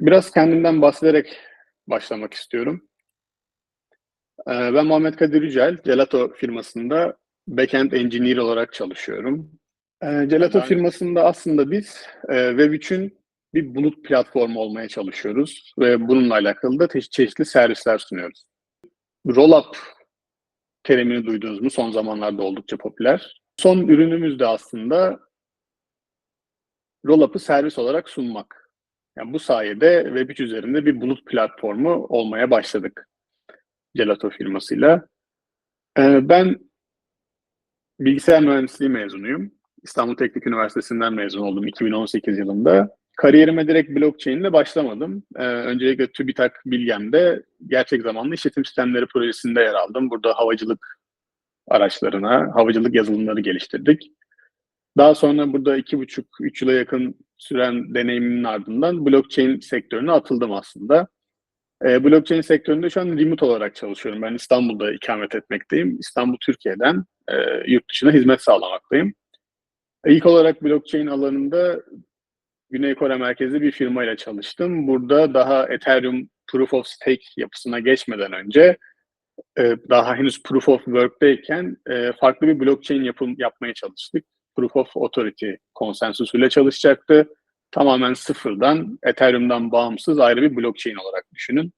Biraz kendimden bahsederek başlamak istiyorum. Ee, Ben Muhammed Kadir Yücel, Gelato firmasında backend engineer olarak çalışıyorum. Ee, Gelato Ben- firmasında aslında biz e, Web3'ün bir bulut platformu olmaya çalışıyoruz ve bununla alakalı da çeşitli servisler sunuyoruz. Rollup terimini duydunuz mu? Son zamanlarda oldukça popüler. Son ürünümüz de aslında Rollup'ı servis olarak sunmak. Yani bu sayede Web3 üzerinde bir bulut platformu olmaya başladık. Gelato firmasıyla. Ee, ben bilgisayar mühendisliği mezunuyum. İstanbul Teknik Üniversitesi'nden mezun oldum 2018 yılında. Kariyerime direkt blockchain ile başlamadım. Ee, öncelikle TÜBİTAK Bilgem'de gerçek zamanlı işletim sistemleri projesinde yer aldım. Burada havacılık araçlarına, havacılık yazılımları geliştirdik. Daha sonra burada iki buçuk, üç yıla yakın süren deneyimimin ardından blockchain sektörüne atıldım aslında. Ee, blockchain sektöründe şu an remote olarak çalışıyorum. Ben İstanbul'da ikamet etmekteyim. İstanbul, Türkiye'den e, yurt dışına hizmet sağlamaktayım. İlk olarak blockchain alanında Güney Kore merkezli bir firmayla çalıştım. Burada daha Ethereum Proof of Stake yapısına geçmeden önce e, daha henüz Proof of Work'teyken e, farklı bir blockchain yapım, yapmaya çalıştık. Proof of Authority konsensusuyla çalışacaktı. Tamamen sıfırdan, Ethereum'dan bağımsız ayrı bir blockchain olarak düşünün.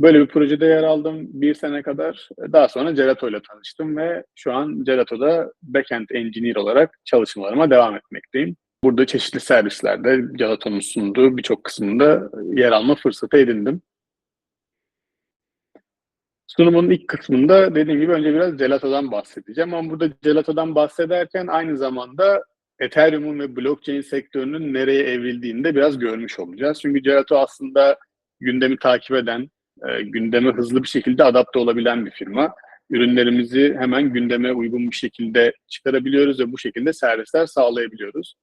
Böyle bir projede yer aldım bir sene kadar. Daha sonra Gelato ile tanıştım ve şu an Gelato'da backend engineer olarak çalışmalarıma devam etmekteyim. Burada çeşitli servislerde Gelato'nun sunduğu birçok kısmında yer alma fırsatı edindim. Sunumun ilk kısmında dediğim gibi önce biraz Gelato'dan bahsedeceğim ama burada Gelato'dan bahsederken aynı zamanda Ethereum'un ve blockchain sektörünün nereye evrildiğini de biraz görmüş olacağız. Çünkü Gelato aslında gündemi takip eden, e, gündeme hızlı bir şekilde adapte olabilen bir firma. Ürünlerimizi hemen gündeme uygun bir şekilde çıkarabiliyoruz ve bu şekilde servisler sağlayabiliyoruz.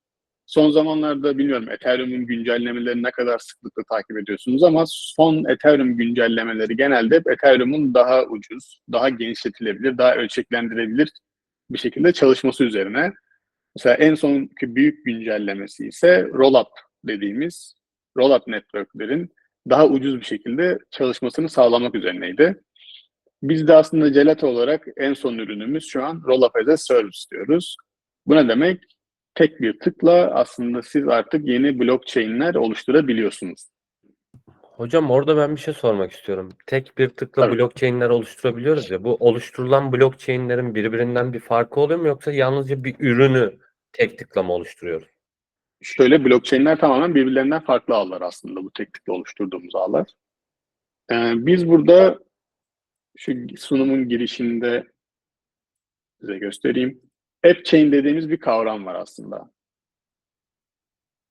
Son zamanlarda bilmiyorum Ethereum'un güncellemelerini ne kadar sıklıkla takip ediyorsunuz ama son Ethereum güncellemeleri genelde Ethereum'un daha ucuz, daha genişletilebilir, daha ölçeklendirebilir bir şekilde çalışması üzerine. Mesela en sonki büyük güncellemesi ise Rollup dediğimiz Rollup networklerin daha ucuz bir şekilde çalışmasını sağlamak üzerineydi. Biz de aslında Gelato olarak en son ürünümüz şu an Rollup as a Service diyoruz. Bu ne demek? Tek bir tıkla aslında siz artık yeni blockchain'ler oluşturabiliyorsunuz. Hocam orada ben bir şey sormak istiyorum. Tek bir tıkla Tabii. blockchain'ler oluşturabiliyoruz ya. Bu oluşturulan blockchain'lerin birbirinden bir farkı oluyor mu yoksa yalnızca bir ürünü tek tıkla mı oluşturuyoruz? Şöyle blockchain'ler tamamen birbirlerinden farklı ağlar aslında bu tek tıkla oluşturduğumuz ağlar. Ee, biz burada şu sunumun girişinde size göstereyim. App chain dediğimiz bir kavram var aslında.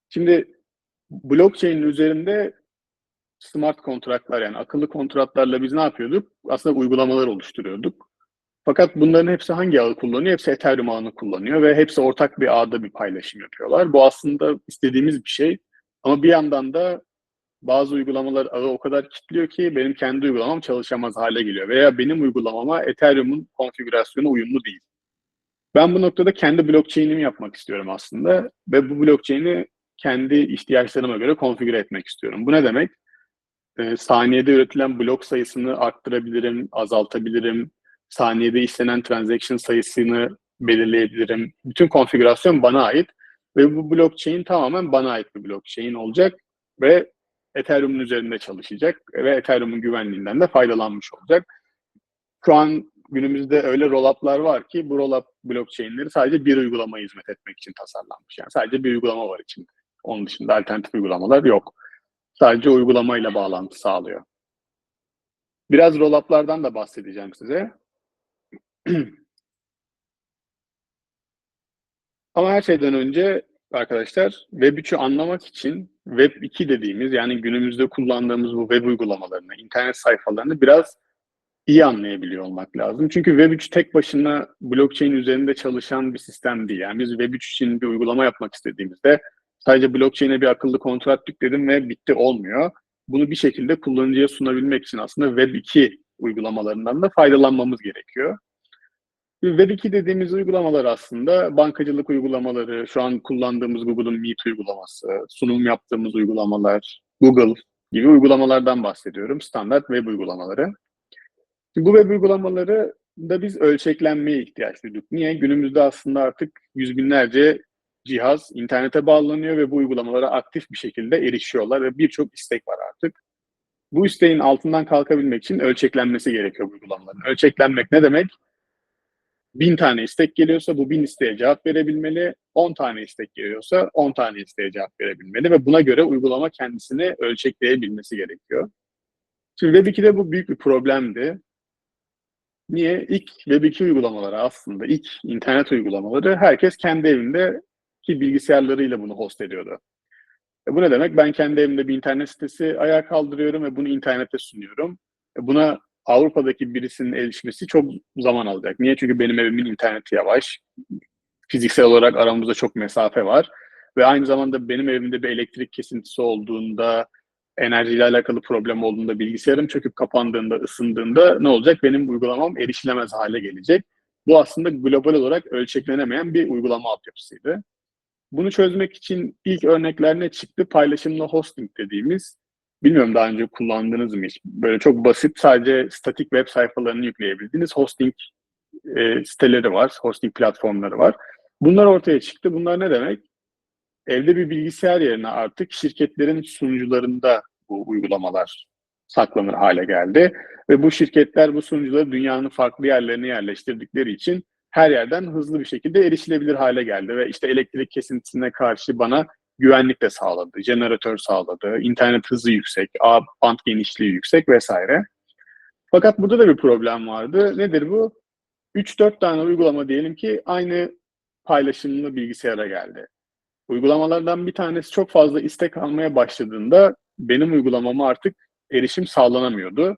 Şimdi blockchain'in üzerinde smart kontratlar yani akıllı kontratlarla biz ne yapıyorduk? Aslında uygulamalar oluşturuyorduk. Fakat bunların hepsi hangi ağı kullanıyor? Hepsi Ethereum ağını kullanıyor ve hepsi ortak bir ağda bir paylaşım yapıyorlar. Bu aslında istediğimiz bir şey. Ama bir yandan da bazı uygulamalar ağı o kadar kilitliyor ki benim kendi uygulamam çalışamaz hale geliyor. Veya benim uygulamama Ethereum'un konfigürasyonu uyumlu değil. Ben bu noktada kendi blockchain'imi yapmak istiyorum aslında ve bu blockchain'i kendi ihtiyaçlarıma göre konfigüre etmek istiyorum. Bu ne demek? Ee, saniyede üretilen blok sayısını arttırabilirim, azaltabilirim. Saniyede işlenen transaction sayısını belirleyebilirim. Bütün konfigürasyon bana ait ve bu blockchain tamamen bana ait bir blockchain olacak ve Ethereum'un üzerinde çalışacak ve Ethereum'un güvenliğinden de faydalanmış olacak. Şu an günümüzde öyle rollup'lar var ki bu rollup blockchain'leri sadece bir uygulamaya hizmet etmek için tasarlanmış. Yani sadece bir uygulama var içinde. Onun dışında alternatif uygulamalar yok. Sadece uygulamayla bağlantı sağlıyor. Biraz rollup'lardan da bahsedeceğim size. Ama her şeyden önce arkadaşlar Web3'ü anlamak için Web 2 dediğimiz yani günümüzde kullandığımız bu web uygulamalarını, internet sayfalarını biraz iyi anlayabiliyor olmak lazım. Çünkü Web3 tek başına blockchain üzerinde çalışan bir sistem değil. Yani biz Web3 için bir uygulama yapmak istediğimizde sadece blockchain'e bir akıllı kontrat yükledim ve bitti olmuyor. Bunu bir şekilde kullanıcıya sunabilmek için aslında Web 2 uygulamalarından da faydalanmamız gerekiyor. Web 2 dediğimiz uygulamalar aslında bankacılık uygulamaları, şu an kullandığımız Google'ın Meet uygulaması, sunum yaptığımız uygulamalar, Google, gibi uygulamalardan bahsediyorum. Standart web uygulamaları. Bu web uygulamaları da biz ölçeklenmeye ihtiyaç duyduk. Niye? Günümüzde aslında artık yüz binlerce cihaz internete bağlanıyor ve bu uygulamalara aktif bir şekilde erişiyorlar ve birçok istek var artık. Bu isteğin altından kalkabilmek için ölçeklenmesi gerekiyor bu uygulamaların. Ölçeklenmek ne demek? Bin tane istek geliyorsa bu bin isteğe cevap verebilmeli. 10 tane istek geliyorsa 10 tane isteğe cevap verebilmeli ve buna göre uygulama kendisini ölçekleyebilmesi gerekiyor. Şimdi Web2'de bu büyük bir problemdi. Niye? İlk Web2 uygulamaları aslında, ilk internet uygulamaları herkes kendi evinde ki bilgisayarlarıyla bunu host ediyordu. E bu ne demek? Ben kendi evimde bir internet sitesi ayağa kaldırıyorum ve bunu internete sunuyorum. E buna Avrupa'daki birisinin erişmesi çok zaman alacak. Niye? Çünkü benim evimin interneti yavaş. Fiziksel olarak aramızda çok mesafe var. Ve aynı zamanda benim evimde bir elektrik kesintisi olduğunda, enerjiyle alakalı problem olduğunda, bilgisayarım çöküp kapandığında, ısındığında ne olacak? Benim uygulamam erişilemez hale gelecek. Bu aslında global olarak ölçeklenemeyen bir uygulama altyapısıydı. Bunu çözmek için ilk örnekler ne çıktı? Paylaşımlı hosting dediğimiz, bilmiyorum daha önce kullandınız mı hiç? Böyle çok basit, sadece statik web sayfalarını yükleyebildiğiniz hosting e, siteleri var, hosting platformları var. Bunlar ortaya çıktı. Bunlar ne demek? Evde bir bilgisayar yerine artık şirketlerin sunucularında bu uygulamalar saklanır hale geldi. Ve bu şirketler bu sunucuları dünyanın farklı yerlerine yerleştirdikleri için her yerden hızlı bir şekilde erişilebilir hale geldi ve işte elektrik kesintisine karşı bana güvenlik de sağladı, jeneratör sağladı, internet hızı yüksek, ağ band genişliği yüksek vesaire. Fakat burada da bir problem vardı. Nedir bu? 3-4 tane uygulama diyelim ki aynı paylaşımlı bilgisayara geldi. Uygulamalardan bir tanesi çok fazla istek almaya başladığında benim uygulamama artık erişim sağlanamıyordu.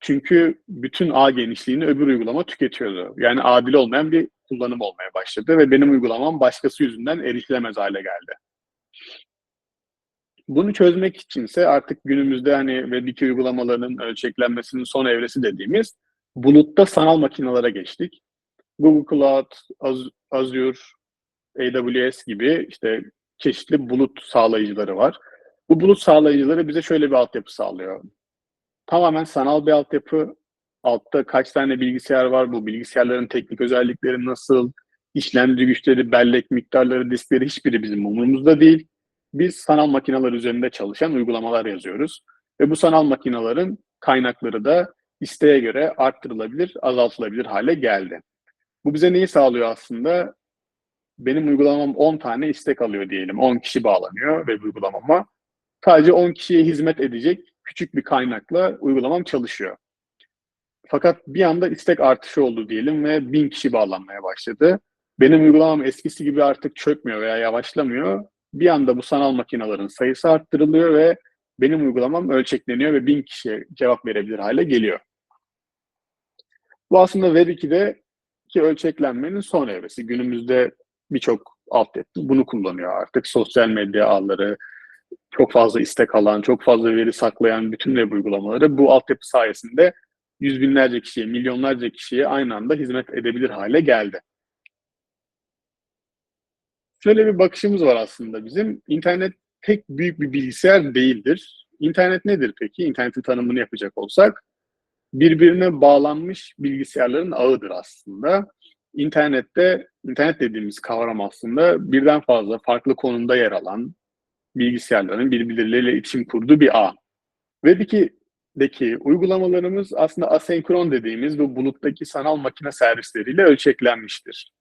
Çünkü bütün ağ genişliğini öbür uygulama tüketiyordu. Yani adil olmayan bir kullanım olmaya başladı ve benim uygulamam başkası yüzünden erişilemez hale geldi. Bunu çözmek içinse artık günümüzde hani Web2 uygulamalarının ölçeklenmesinin son evresi dediğimiz bulutta sanal makinalara geçtik. Google Cloud, Azure, AWS gibi işte çeşitli bulut sağlayıcıları var. Bu bulut sağlayıcıları bize şöyle bir altyapı sağlıyor tamamen sanal bir altyapı. Altta kaç tane bilgisayar var, bu bilgisayarların teknik özellikleri nasıl, işlemci güçleri, bellek miktarları, diskleri hiçbiri bizim umurumuzda değil. Biz sanal makineler üzerinde çalışan uygulamalar yazıyoruz. Ve bu sanal makinelerin kaynakları da isteğe göre arttırılabilir, azaltılabilir hale geldi. Bu bize neyi sağlıyor aslında? Benim uygulamam 10 tane istek alıyor diyelim. 10 kişi bağlanıyor web uygulamama. Sadece 10 kişiye hizmet edecek küçük bir kaynakla uygulamam çalışıyor. Fakat bir anda istek artışı oldu diyelim ve bin kişi bağlanmaya başladı. Benim uygulamam eskisi gibi artık çökmüyor veya yavaşlamıyor. Bir anda bu sanal makinelerin sayısı arttırılıyor ve benim uygulamam ölçekleniyor ve bin kişiye cevap verebilir hale geliyor. Bu aslında Web2'de ki ölçeklenmenin son evresi. Günümüzde birçok altyapı bunu kullanıyor artık. Sosyal medya ağları, çok fazla istek alan, çok fazla veri saklayan bütün web uygulamaları bu altyapı sayesinde yüz binlerce kişiye, milyonlarca kişiye aynı anda hizmet edebilir hale geldi. Şöyle bir bakışımız var aslında bizim. İnternet tek büyük bir bilgisayar değildir. İnternet nedir peki? İnternetin tanımını yapacak olsak birbirine bağlanmış bilgisayarların ağıdır aslında. İnternette, internet dediğimiz kavram aslında birden fazla farklı konumda yer alan, bilgisayarların birbirleriyle iletişim kurduğu bir ağ. Web2'deki uygulamalarımız aslında asenkron dediğimiz bu buluttaki sanal makine servisleriyle ölçeklenmiştir.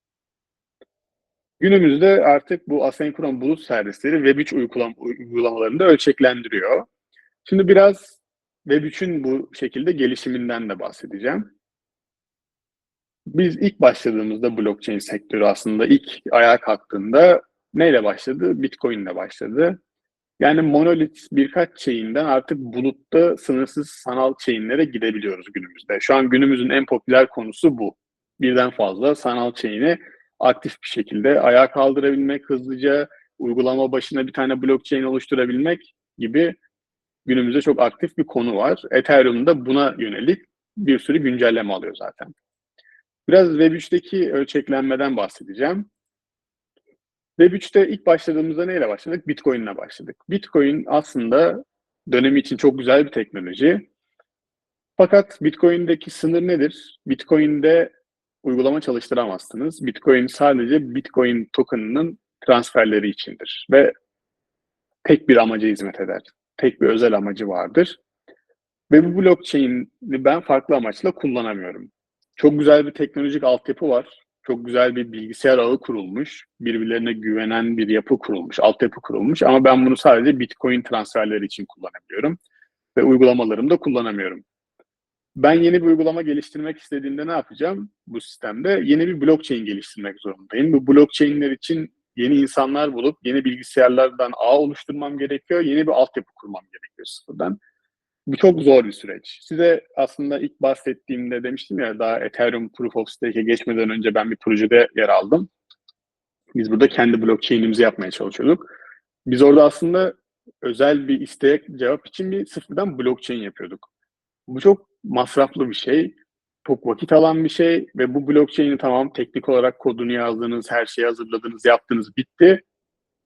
Günümüzde artık bu asenkron bulut servisleri Web3 uygulam uygulamalarında ölçeklendiriyor. Şimdi biraz Web3'ün bu şekilde gelişiminden de bahsedeceğim. Biz ilk başladığımızda blockchain sektörü aslında ilk ayağa kalktığında neyle başladı? Bitcoin ile başladı. Yani monolit birkaç chain'den artık bulutta sınırsız sanal chain'lere gidebiliyoruz günümüzde. Şu an günümüzün en popüler konusu bu. Birden fazla sanal chain'i aktif bir şekilde ayağa kaldırabilmek, hızlıca uygulama başına bir tane blockchain oluşturabilmek gibi günümüzde çok aktif bir konu var. Ethereum da buna yönelik bir sürü güncelleme alıyor zaten. Biraz Web3'teki ölçeklenmeden bahsedeceğim. Web3'te ilk başladığımızda neyle başladık? Bitcoin ile başladık. Bitcoin aslında Dönemi için çok güzel bir teknoloji. Fakat Bitcoin'deki sınır nedir? Bitcoin'de uygulama çalıştıramazsınız. Bitcoin sadece Bitcoin token'ının transferleri içindir ve tek bir amaca hizmet eder. Tek bir özel amacı vardır. Ve bu blockchain'i ben farklı amaçla kullanamıyorum. Çok güzel bir teknolojik altyapı var. Çok güzel bir bilgisayar ağı kurulmuş. Birbirlerine güvenen bir yapı kurulmuş, altyapı kurulmuş. Ama ben bunu sadece Bitcoin transferleri için kullanabiliyorum. Ve uygulamalarımda kullanamıyorum. Ben yeni bir uygulama geliştirmek istediğimde ne yapacağım bu sistemde? Yeni bir blockchain geliştirmek zorundayım. Bu blockchain'ler için yeni insanlar bulup yeni bilgisayarlardan ağ oluşturmam gerekiyor. Yeni bir altyapı kurmam gerekiyor sıfırdan. Bu çok zor bir süreç. Size aslında ilk bahsettiğimde demiştim ya daha Ethereum Proof of Stake'e geçmeden önce ben bir projede yer aldım. Biz burada kendi blockchain'imizi yapmaya çalışıyorduk. Biz orada aslında özel bir isteğe cevap için bir sıfırdan blockchain yapıyorduk. Bu çok masraflı bir şey. Çok vakit alan bir şey ve bu blockchain'i tamam teknik olarak kodunu yazdınız, her şeyi hazırladınız, yaptınız, bitti.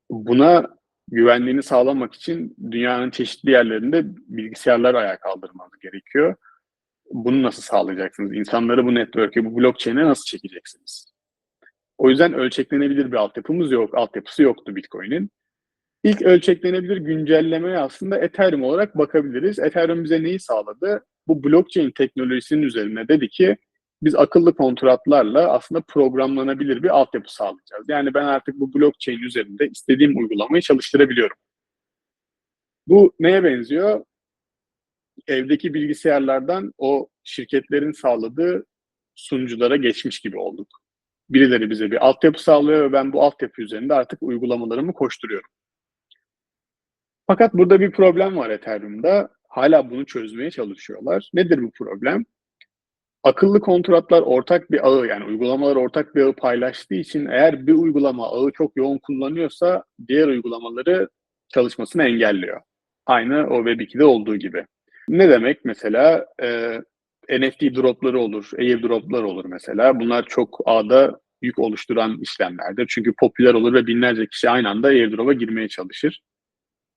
Buna güvenliğini sağlamak için dünyanın çeşitli yerlerinde bilgisayarlar ayağa kaldırmanız gerekiyor. Bunu nasıl sağlayacaksınız? İnsanları bu network'e, bu blockchain'e nasıl çekeceksiniz? O yüzden ölçeklenebilir bir altyapımız yok. Altyapısı yoktu Bitcoin'in. İlk ölçeklenebilir güncellemeye aslında Ethereum olarak bakabiliriz. Ethereum bize neyi sağladı? Bu blockchain teknolojisinin üzerine dedi ki biz akıllı kontratlarla aslında programlanabilir bir altyapı sağlayacağız. Yani ben artık bu blockchain üzerinde istediğim uygulamayı çalıştırabiliyorum. Bu neye benziyor? Evdeki bilgisayarlardan o şirketlerin sağladığı sunuculara geçmiş gibi olduk. Birileri bize bir altyapı sağlıyor ve ben bu altyapı üzerinde artık uygulamalarımı koşturuyorum. Fakat burada bir problem var Ethereum'da. Hala bunu çözmeye çalışıyorlar. Nedir bu problem? Akıllı kontratlar ortak bir ağı yani uygulamalar ortak bir ağı paylaştığı için eğer bir uygulama ağı çok yoğun kullanıyorsa diğer uygulamaları çalışmasını engelliyor. Aynı o Web2'de olduğu gibi. Ne demek mesela e, NFT dropları olur, airdroplar olur mesela. Bunlar çok ağda yük oluşturan işlemlerdir. Çünkü popüler olur ve binlerce kişi aynı anda airdrop'a girmeye çalışır.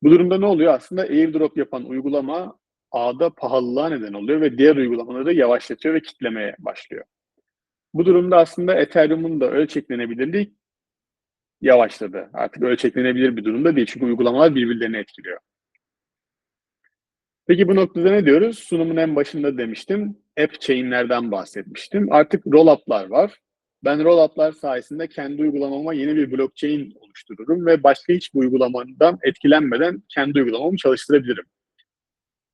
Bu durumda ne oluyor? Aslında airdrop yapan uygulama ağda pahalılığa neden oluyor ve diğer uygulamaları yavaşlatıyor ve kitlemeye başlıyor. Bu durumda aslında Ethereum'un da ölçeklenebilirliği yavaşladı. Artık ölçeklenebilir bir durumda değil çünkü uygulamalar birbirlerini etkiliyor. Peki bu noktada ne diyoruz? Sunumun en başında demiştim. App chain'lerden bahsetmiştim. Artık roll-up'lar var. Ben roll-up'lar sayesinde kendi uygulamama yeni bir blockchain oluştururum ve başka hiçbir uygulamadan etkilenmeden kendi uygulamamı çalıştırabilirim.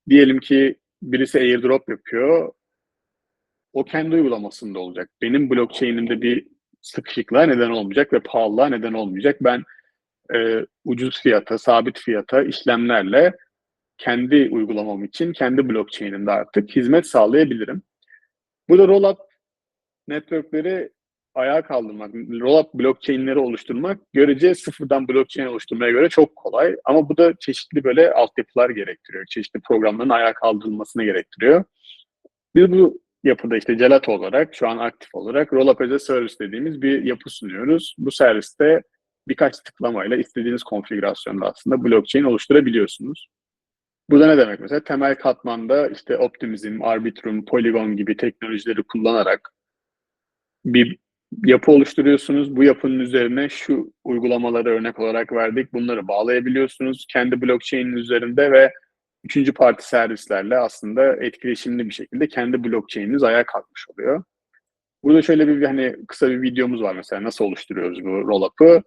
Diyelim ki birisi airdrop yapıyor. O kendi uygulamasında olacak. Benim blockchain'imde bir sıkışıklığa neden olmayacak ve pahalılığa neden olmayacak. Ben e, ucuz fiyata, sabit fiyata işlemlerle kendi uygulamam için kendi blockchain'imde artık hizmet sağlayabilirim. Bu da rollup network'leri ayağa kaldırmak, rollup blockchain'leri oluşturmak görece sıfırdan blockchain oluşturmaya göre çok kolay. Ama bu da çeşitli böyle altyapılar gerektiriyor. Çeşitli programların ayağa kaldırılmasını gerektiriyor. Biz bu yapıda işte Gelato olarak, şu an aktif olarak Rollup as a Service dediğimiz bir yapı sunuyoruz. Bu serviste birkaç tıklamayla istediğiniz konfigürasyonda aslında blockchain oluşturabiliyorsunuz. Bu da ne demek mesela? Temel katmanda işte Optimism, Arbitrum, Polygon gibi teknolojileri kullanarak bir yapı oluşturuyorsunuz. Bu yapının üzerine şu uygulamaları örnek olarak verdik. Bunları bağlayabiliyorsunuz kendi blockchain'in üzerinde ve üçüncü parti servislerle aslında etkileşimli bir şekilde kendi blockchain'iniz ayağa kalkmış oluyor. Burada şöyle bir hani kısa bir videomuz var mesela nasıl oluşturuyoruz bu roll-up'ı.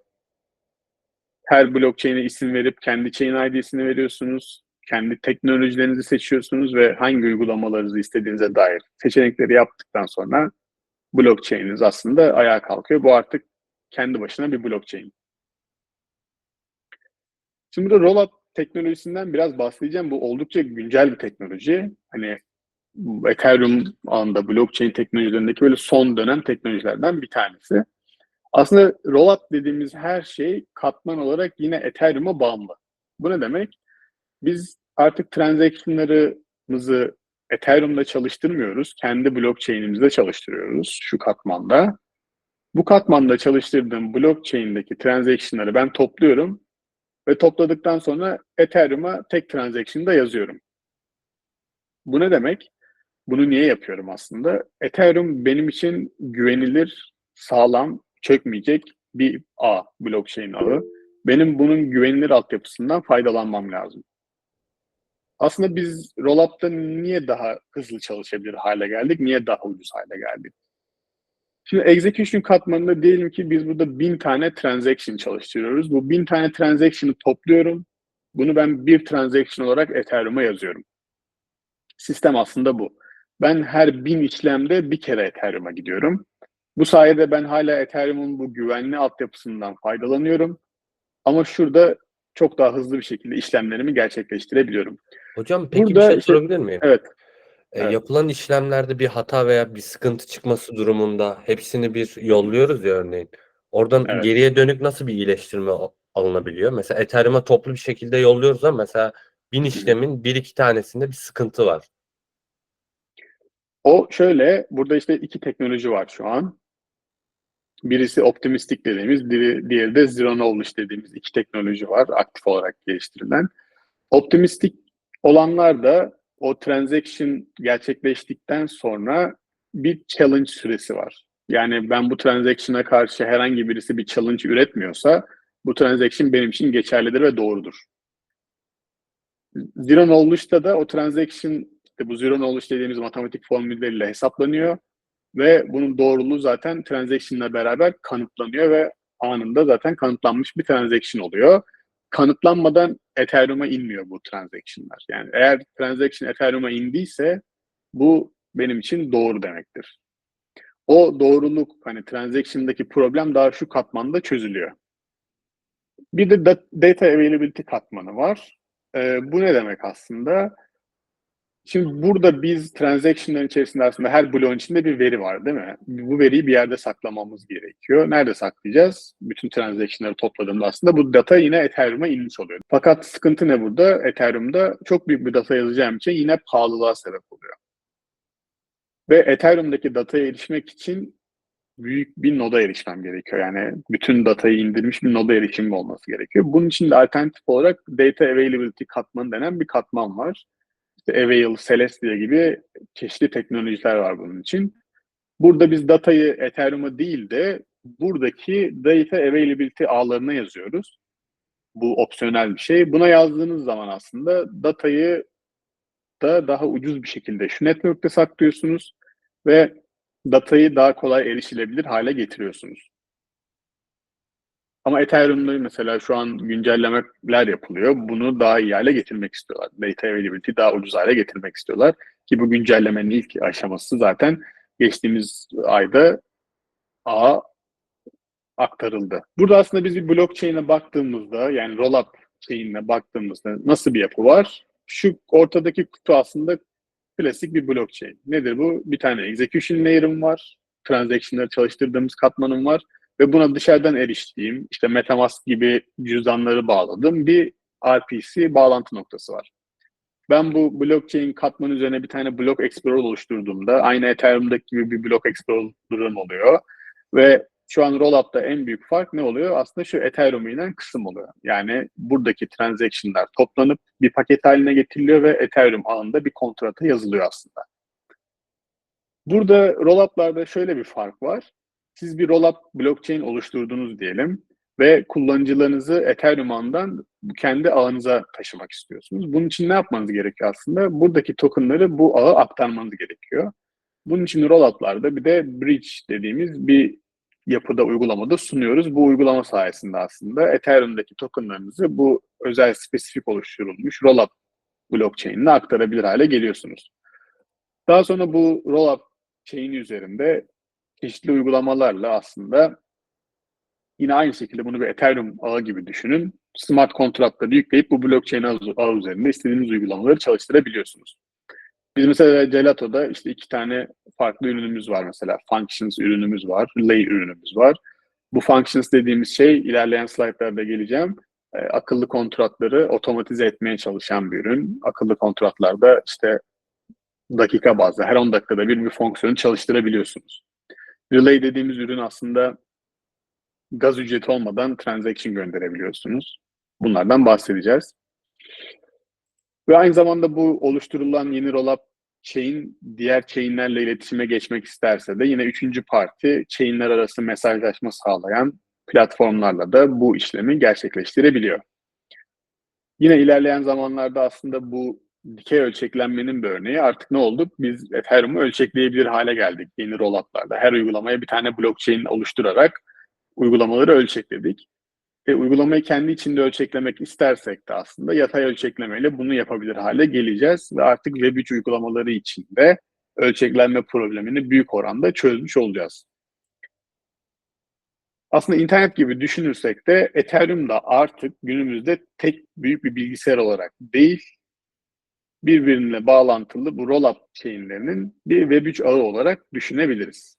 Her blockchain'e isim verip kendi chain ID'sini veriyorsunuz. Kendi teknolojilerinizi seçiyorsunuz ve hangi uygulamalarınızı istediğinize dair seçenekleri yaptıktan sonra blockchain'iniz aslında ayağa kalkıyor. Bu artık kendi başına bir blockchain. Şimdi burada rollup teknolojisinden biraz bahsedeceğim. Bu oldukça güncel bir teknoloji. Hani Ethereum alanında blockchain teknolojilerindeki böyle son dönem teknolojilerden bir tanesi. Aslında rollup dediğimiz her şey katman olarak yine Ethereum'a bağımlı. Bu ne demek? Biz artık transaction'larımızı Ethereum'da çalıştırmıyoruz. Kendi blockchain'imizde çalıştırıyoruz şu katmanda. Bu katmanda çalıştırdığım blockchain'deki transaction'ları ben topluyorum Ve topladıktan sonra Ethereum'a tek transaction'da yazıyorum. Bu ne demek? Bunu niye yapıyorum aslında? Ethereum benim için güvenilir, sağlam, çökmeyecek bir ağ, blockchain ağı. Benim bunun güvenilir altyapısından faydalanmam lazım. Aslında biz Rollup'ta niye daha hızlı çalışabilir hale geldik? Niye daha ucuz hale geldik? Şimdi execution katmanında diyelim ki biz burada bin tane transaction çalıştırıyoruz. Bu bin tane transaction'ı topluyorum. Bunu ben bir transaction olarak Ethereum'a yazıyorum. Sistem aslında bu. Ben her bin işlemde bir kere Ethereum'a gidiyorum. Bu sayede ben hala Ethereum'un bu güvenli altyapısından faydalanıyorum. Ama şurada çok daha hızlı bir şekilde işlemlerimi gerçekleştirebiliyorum. Hocam peki Burada bir şey işte- sorabilir miyim? Evet. E, Evet. yapılan işlemlerde bir hata veya bir sıkıntı çıkması durumunda hepsini bir yolluyoruz ya örneğin. Oradan Evet. geriye dönük nasıl bir iyileştirme al- alınabiliyor? Mesela Ethereum'a toplu bir şekilde yolluyoruz ama mesela bin işlemin bir iki tanesinde bir sıkıntı var. O şöyle, burada işte iki teknoloji var şu an. Birisi optimistik dediğimiz, biri, diğeri de zero knowledge dediğimiz iki teknoloji var aktif olarak geliştirilen. Optimistik olanlar da o transaction gerçekleştikten sonra bir challenge süresi var. Yani ben bu transaction'a karşı herhangi birisi bir challenge üretmiyorsa bu transaction benim için geçerlidir ve doğrudur. Zero knowledge'da da o transaction işte bu zero knowledge dediğimiz matematik formülleriyle hesaplanıyor ve bunun doğruluğu zaten transaction'la beraber kanıtlanıyor ve anında zaten kanıtlanmış bir transaction oluyor. Kanıtlanmadan Ethereum'a inmiyor bu transaction'lar. Yani eğer transaction Ethereum'a indiyse bu benim için doğru demektir. O doğruluk hani transaction'daki problem daha şu katmanda çözülüyor. Bir de da- data availability katmanı var. Ee, bu ne demek aslında? Şimdi burada biz transaction'ların içerisinde aslında her bloğun içinde bir veri var değil mi? Bu veriyi bir yerde saklamamız gerekiyor. Nerede saklayacağız? Bütün transaction'ları topladığımda aslında bu data yine Ethereum'a inmiş oluyor. Fakat sıkıntı ne burada? Ethereum'da çok büyük bir data yazacağım için yine pahalılığa sebep oluyor. Ve Ethereum'daki dataya erişmek için büyük bir noda erişmem gerekiyor. Yani bütün datayı indirmiş bir noda erişimim olması gerekiyor. Bunun için de alternatif olarak Data Availability katmanı denen bir katman var. İşte Avail, Celestia gibi çeşitli teknolojiler var bunun için. Burada biz datayı Ethereum'a değil de buradaki Data Availability ağlarına yazıyoruz. Bu opsiyonel bir şey. Buna yazdığınız zaman aslında datayı da daha ucuz bir şekilde şu network'te saklıyorsunuz ve datayı daha kolay erişilebilir hale getiriyorsunuz. Ama Ethereum'da mesela şu an güncellemeler yapılıyor. Bunu daha iyi hale getirmek istiyorlar. Data availability daha ucuz hale getirmek istiyorlar. Ki bu güncellemenin ilk aşaması zaten geçtiğimiz ayda A aktarıldı. Burada aslında biz bir blockchain'e baktığımızda yani rollup chain'ine baktığımızda nasıl bir yapı var? Şu ortadaki kutu aslında klasik bir blockchain. Nedir bu? Bir tane execution layer'ım var. Transaction'ları çalıştırdığımız katmanım var. Ve buna dışarıdan eriştiğim, işte Metamask gibi cüzdanları bağladığım bir RPC bağlantı noktası var. Ben bu blockchain katmanı üzerine bir tane block explorer oluşturduğumda aynı Ethereum'daki gibi bir block explorer'ım oluyor. Ve şu an Rollup'ta en büyük fark ne oluyor? Aslında şu Ethereum'a inen kısım oluyor. Yani buradaki transaction'lar toplanıp bir paket haline getiriliyor ve Ethereum ağında bir kontrata yazılıyor aslında. Burada Rollup'larda şöyle bir fark var. Siz bir rollup blockchain oluşturdunuz diyelim ve kullanıcılarınızı Ethereum ağından kendi ağınıza taşımak istiyorsunuz. Bunun için ne yapmanız gerekiyor aslında? Buradaki tokenları bu ağa aktarmanız gerekiyor. Bunun için rollup'larda bir de bridge dediğimiz bir yapıda, uygulamada sunuyoruz. Bu uygulama sayesinde aslında Ethereum'daki tokenlarınızı bu özel spesifik oluşturulmuş rollup blockchain'ine aktarabilir hale geliyorsunuz. Daha sonra bu rollup chain'i üzerinde çeşitli uygulamalarla aslında yine aynı şekilde bunu bir Ethereum ağı gibi düşünün. Smart kontratları yükleyip bu blockchain ağı, üzerinde istediğiniz uygulamaları çalıştırabiliyorsunuz. Biz mesela Gelato'da işte iki tane farklı ürünümüz var mesela. Functions ürünümüz var, Lay ürünümüz var. Bu Functions dediğimiz şey ilerleyen slaytlarda geleceğim. E, akıllı kontratları otomatize etmeye çalışan bir ürün. Akıllı kontratlarda işte dakika bazlı her 10 dakikada bir bir fonksiyonu çalıştırabiliyorsunuz. Relay dediğimiz ürün aslında gaz ücreti olmadan transaction gönderebiliyorsunuz. Bunlardan bahsedeceğiz. Ve aynı zamanda bu oluşturulan yeni rollup chain diğer chainlerle iletişime geçmek isterse de yine üçüncü parti chainler arası mesajlaşma sağlayan platformlarla da bu işlemi gerçekleştirebiliyor. Yine ilerleyen zamanlarda aslında bu dikey ölçeklenmenin bir örneği artık ne oldu? Biz Ethereum'u ölçekleyebilir hale geldik yeni rollout'larda. Her uygulamaya bir tane blockchain oluşturarak uygulamaları ölçekledik. Ve uygulamayı kendi içinde ölçeklemek istersek de aslında yatay ölçeklemeyle bunu yapabilir hale geleceğiz. Ve artık Web3 uygulamaları için de ölçeklenme problemini büyük oranda çözmüş olacağız. Aslında internet gibi düşünürsek de Ethereum da artık günümüzde tek büyük bir bilgisayar olarak değil, birbirine bağlantılı bu rollup chainlerinin bir Web3 ağı olarak düşünebiliriz.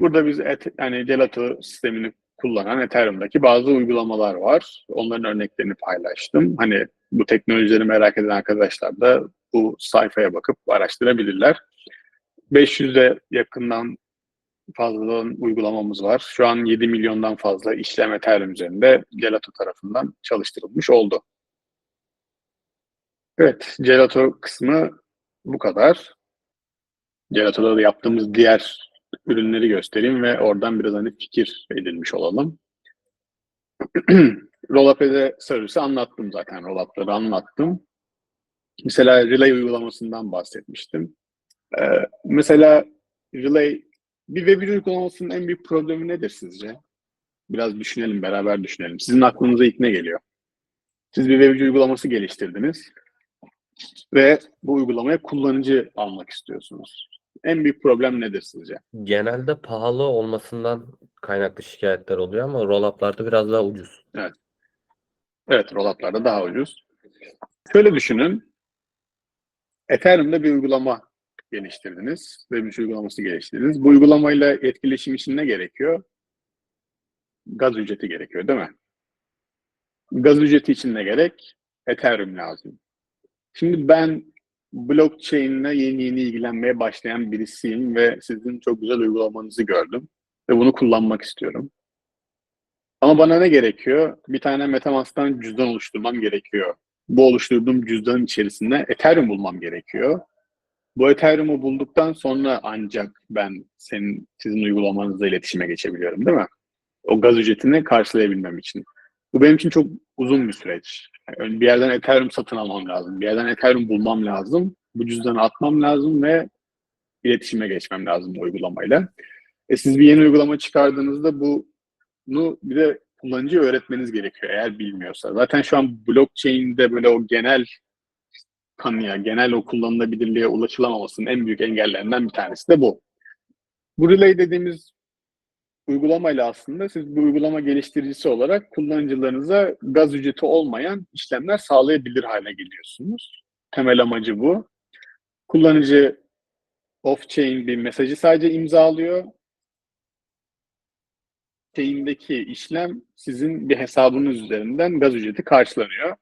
Burada biz et, yani Gelato sistemini kullanan Ethereum'daki bazı uygulamalar var. Onların örneklerini paylaştım. Hani bu teknolojileri merak eden arkadaşlar da bu sayfaya bakıp araştırabilirler. 500'e yakından fazla uygulamamız var. Şu an 7 milyondan fazla işlem Ethereum üzerinde Gelato tarafından çalıştırılmış oldu. Evet, Gelato kısmı bu kadar. Gelato'da da yaptığımız diğer ürünleri göstereyim ve oradan biraz hani fikir edilmiş olalım. Rollup'e servisi anlattım zaten. Rollup'ları anlattım. Mesela Relay uygulamasından bahsetmiştim. Ee, mesela Relay bir web uygulamasının en büyük problemi nedir sizce? Biraz düşünelim, beraber düşünelim. Sizin aklınıza ilk ne geliyor? Siz bir web uygulaması geliştirdiniz ve bu uygulamaya kullanıcı almak istiyorsunuz. En büyük problem nedir sizce? Genelde pahalı olmasından kaynaklı şikayetler oluyor ama roll-up'larda biraz daha ucuz. Evet, rollout'larda daha ucuz. Şöyle düşünün. Ethereum'da bir uygulama geliştirdiniz. Web3 uygulaması geliştirdiniz. Bu uygulamayla etkileşim için ne gerekiyor? Gaz ücreti gerekiyor değil mi? Gaz ücreti için ne gerek? Ethereum lazım. Şimdi ben blockchain ile yeni yeni ilgilenmeye başlayan birisiyim ve sizin çok güzel uygulamanızı gördüm ve bunu kullanmak istiyorum. Ama bana ne gerekiyor? Bir tane MetaMask'tan cüzdan oluşturmam gerekiyor. Bu oluşturduğum cüzdanın içerisinde Ethereum bulmam gerekiyor. Bu Ethereum'u bulduktan sonra ancak ben senin sizin uygulamanızla iletişime geçebiliyorum değil mi? O gaz ücretini karşılayabilmem için. Bu benim için çok uzun bir süreç. Yani bir yerden Ethereum satın almam lazım. Bir yerden Ethereum bulmam lazım. Bu cüzdanı atmam lazım ve iletişime geçmem lazım bu uygulamayla. E siz bir yeni uygulama çıkardığınızda bunu bir de kullanıcıya öğretmeniz gerekiyor eğer bilmiyorsa. Zaten şu an blockchain'de böyle o genel kanıya, genel o kullanılabilirliğe ulaşılamamasının en büyük engellerinden bir tanesi de bu. Bu relay dediğimiz uygulamayla aslında siz bu uygulama geliştiricisi olarak kullanıcılarınıza gaz ücreti olmayan işlemler sağlayabilir hale geliyorsunuz. Temel amacı bu. Kullanıcı off-chain bir mesajı sadece imzalıyor. Chain'deki işlem sizin bir hesabınız üzerinden gaz ücreti karşılanıyor.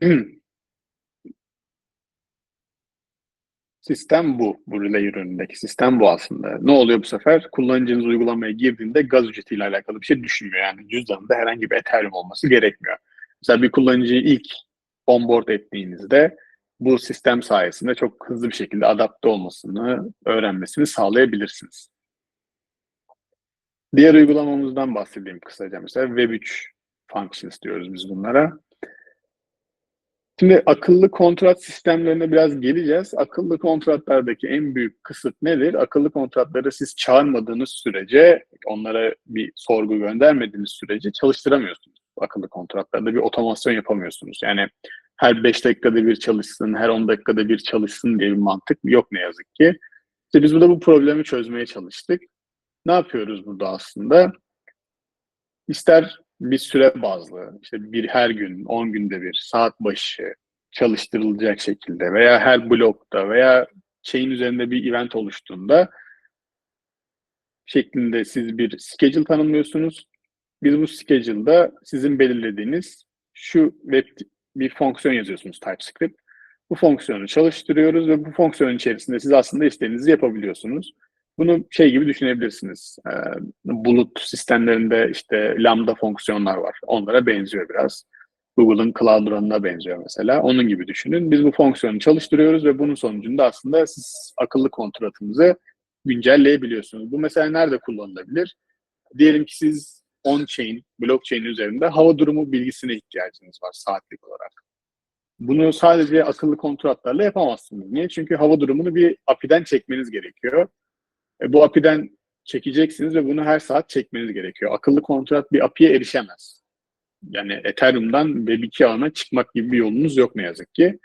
Sistem bu. Bu relay ürünündeki sistem bu aslında. Ne oluyor bu sefer? Kullanıcınız uygulamaya girdiğinde gaz ücretiyle alakalı bir şey düşünmüyor. Yani cüzdanında herhangi bir Ethereum olması gerekmiyor. Mesela bir kullanıcıyı ilk onboard ettiğinizde bu sistem sayesinde çok hızlı bir şekilde adapte olmasını, öğrenmesini sağlayabilirsiniz. Diğer uygulamamızdan bahsedeyim kısaca. Mesela Web3 Functions diyoruz biz bunlara. Şimdi akıllı kontrat sistemlerine biraz geleceğiz. Akıllı kontratlardaki en büyük kısıt nedir? Akıllı kontratları siz çağırmadığınız sürece, onlara bir sorgu göndermediğiniz sürece çalıştıramıyorsunuz. Akıllı kontratlarda bir otomasyon yapamıyorsunuz. Yani her 5 dakikada bir çalışsın, her 10 dakikada bir çalışsın diye bir mantık yok ne yazık ki. İşte biz burada bu problemi çözmeye çalıştık. Ne yapıyoruz burada aslında? İster bir süre bazlı, işte bir her gün, 10 günde bir, saat başı çalıştırılacak şekilde veya her blokta veya şeyin üzerinde bir event oluştuğunda şeklinde siz bir schedule tanımlıyorsunuz. Biz bu schedule'da sizin belirlediğiniz şu web bir fonksiyon yazıyorsunuz TypeScript. Bu fonksiyonu çalıştırıyoruz ve bu fonksiyonun içerisinde siz aslında istediğinizi yapabiliyorsunuz. Bunu şey gibi düşünebilirsiniz. Ee, bulut sistemlerinde işte lambda fonksiyonlar var. Onlara benziyor biraz. Google'ın Cloud Run'ına benziyor mesela. Onun gibi düşünün. Biz bu fonksiyonu çalıştırıyoruz ve bunun sonucunda aslında siz akıllı kontratınızı güncelleyebiliyorsunuz. Bu mesela nerede kullanılabilir? Diyelim ki siz on-chain, blockchain üzerinde hava durumu bilgisine ihtiyacınız var saatlik olarak. Bunu sadece akıllı kontratlarla yapamazsınız. Niye? Çünkü hava durumunu bir API'den çekmeniz gerekiyor. E, bu API'den çekeceksiniz ve bunu her saat çekmeniz gerekiyor. Akıllı kontrat bir API'ye erişemez. Yani Ethereum'dan Web2 ağına çıkmak gibi bir yolunuz yok ne yazık ki.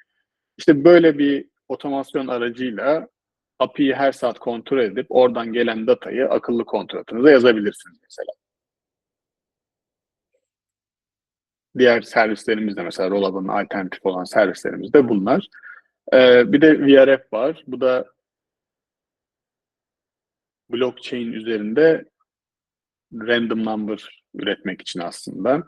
İşte böyle bir otomasyon aracıyla API'yi her saat kontrol edip oradan gelen datayı akıllı kontratınıza yazabilirsiniz mesela. Diğer servislerimiz de mesela Rollab'ın alternatif olan servislerimiz de bunlar. Ee, bir de VRF var. Bu da blockchain üzerinde random number üretmek için aslında.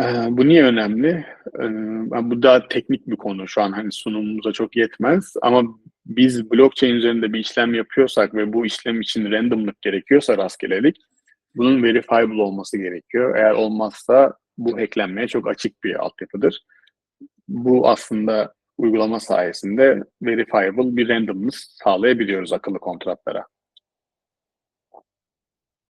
Ee, bu niye önemli? Ee, bu daha teknik bir konu. Şu an hani sunumumuza çok yetmez. Ama biz blockchain üzerinde bir işlem yapıyorsak ve bu işlem için randomlık gerekiyorsa rastgelelik, bunun verifiable olması gerekiyor. Eğer olmazsa bu eklenmeye çok açık bir altyapıdır. Bu aslında uygulama sayesinde verifiable bir randomness sağlayabiliyoruz akıllı kontratlara.